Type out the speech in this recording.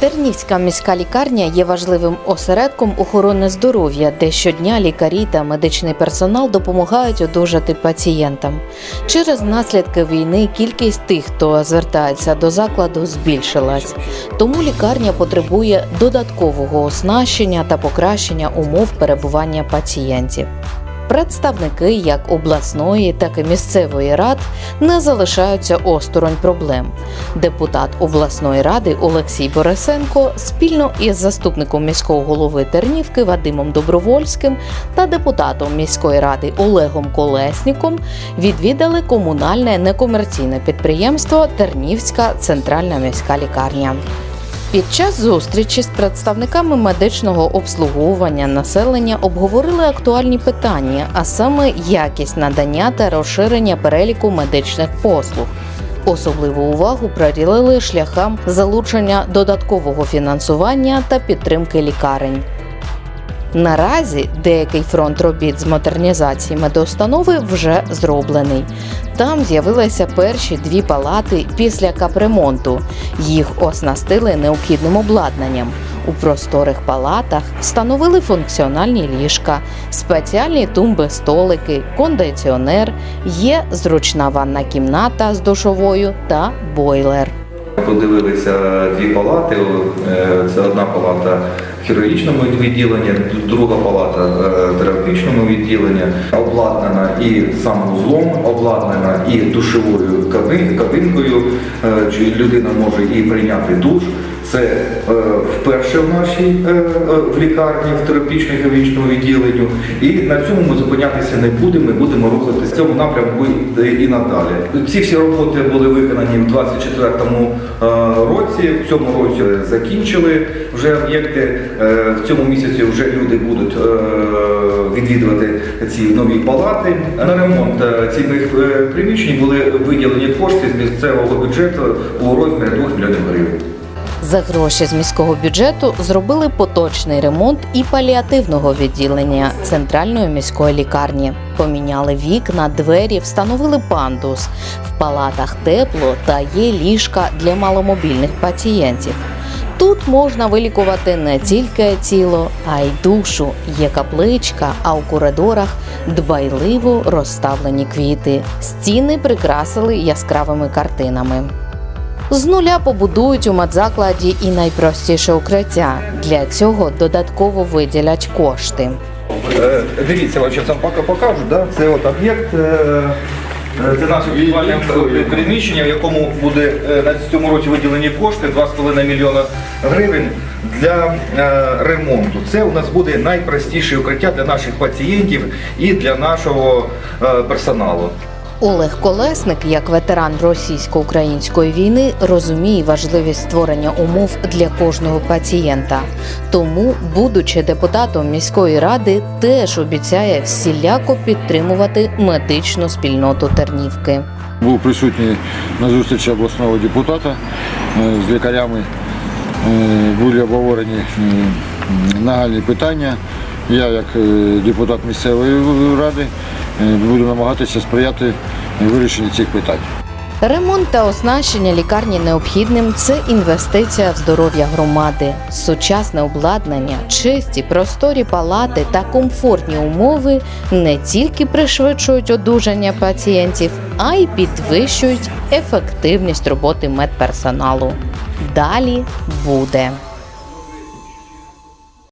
Тернівська міська лікарня є важливим осередком охорони здоров'я, де щодня лікарі та медичний персонал допомагають одужати пацієнтам. Через наслідки війни кількість тих, хто звертається до закладу, збільшилась. Тому лікарня потребує додаткового оснащення та покращення умов перебування пацієнтів. Представники як обласної, так і місцевої рад не залишаються осторонь проблем. Депутат обласної ради Олексій Борисенко спільно із заступником міського голови Тернівки Вадимом Добровольським та депутатом міської ради Олегом Колесніком відвідали комунальне некомерційне підприємство Тернівська центральна міська лікарня. Під час зустрічі з представниками медичного обслуговування населення обговорили актуальні питання, а саме якість надання та розширення переліку медичних послуг. Особливу увагу приділили шляхам залучення додаткового фінансування та підтримки лікарень. Наразі деякий фронт робіт з модернізації медустанови вже зроблений. Там з'явилися перші дві палати після капремонту. Їх оснастили необхідним обладнанням. У просторих палатах встановили функціональні ліжка, спеціальні тумби-столики, кондиціонер, є зручна ванна кімната з душовою та бойлер. Подивилися дві палати. Е, Це одна палата в хірургічному відділенні, друга палата е, в терапевтичному відділенні, обладнана і самоузлом, обладнана і душовою кабинкою. Е, Людина може і прийняти душ. Це е, вперше в нашій е, е, в лікарні, в терапевтичному хірургічному відділенню. І на цьому ми зупинятися не будемо. Ми будемо рухатися в цьому напрямку і, надалі. Ці всі роботи були виконані в 24-му е, році. В цьому році закінчили вже об'єкти. Е, В цьому місяці вже люди будуть відвідувати ці нові палати. На ремонт цих приміщень були виділені кошти з місцевого бюджету у розмірі 2 мільйонів гривень. За гроші з міського бюджету зробили поточний ремонт і паліативного відділення центральної міської лікарні. Поміняли вікна, двері, встановили пандус. В палатах тепло та є ліжка для маломобільних пацієнтів. Тут можна вилікувати не тільки тіло, а й душу. Є капличка, а у коридорах дбайливо розставлені квіти. Стіни прикрасили яскравими картинами. З нуля побудують у медзакладі і найпростіше укриття. Для цього додатково виділять кошти. Е, Дивіться, я зараз вам поки покажу. Да? Це от об'єкт. е, е, Це наше підвальне приміщення, в якому буде на цьому році виділені кошти 2,5 мільйона гривень для ремонту. Це у нас буде найпростіше укриття для наших пацієнтів і для нашого персоналу. Олег Колесник, як ветеран російсько-української війни, розуміє важливість створення умов для кожного пацієнта. Тому, будучи депутатом міської ради, теж обіцяє всіляко підтримувати медичну спільноту Тернівки. Був присутній на зустрічі обласного депутата е, з лікарями. Е, Були обговорені нагальні питання. Я, як е, депутат місцевої ради, буду намагатися сприяти вирішенню цих питань. Ремонт та оснащення лікарні необхідним це інвестиція в здоров'я громади. Сучасне обладнання, чисті, просторі палати та комфортні умови не тільки пришвидшують одужання пацієнтів, а й підвищують ефективність роботи медперсоналу. Далі буде.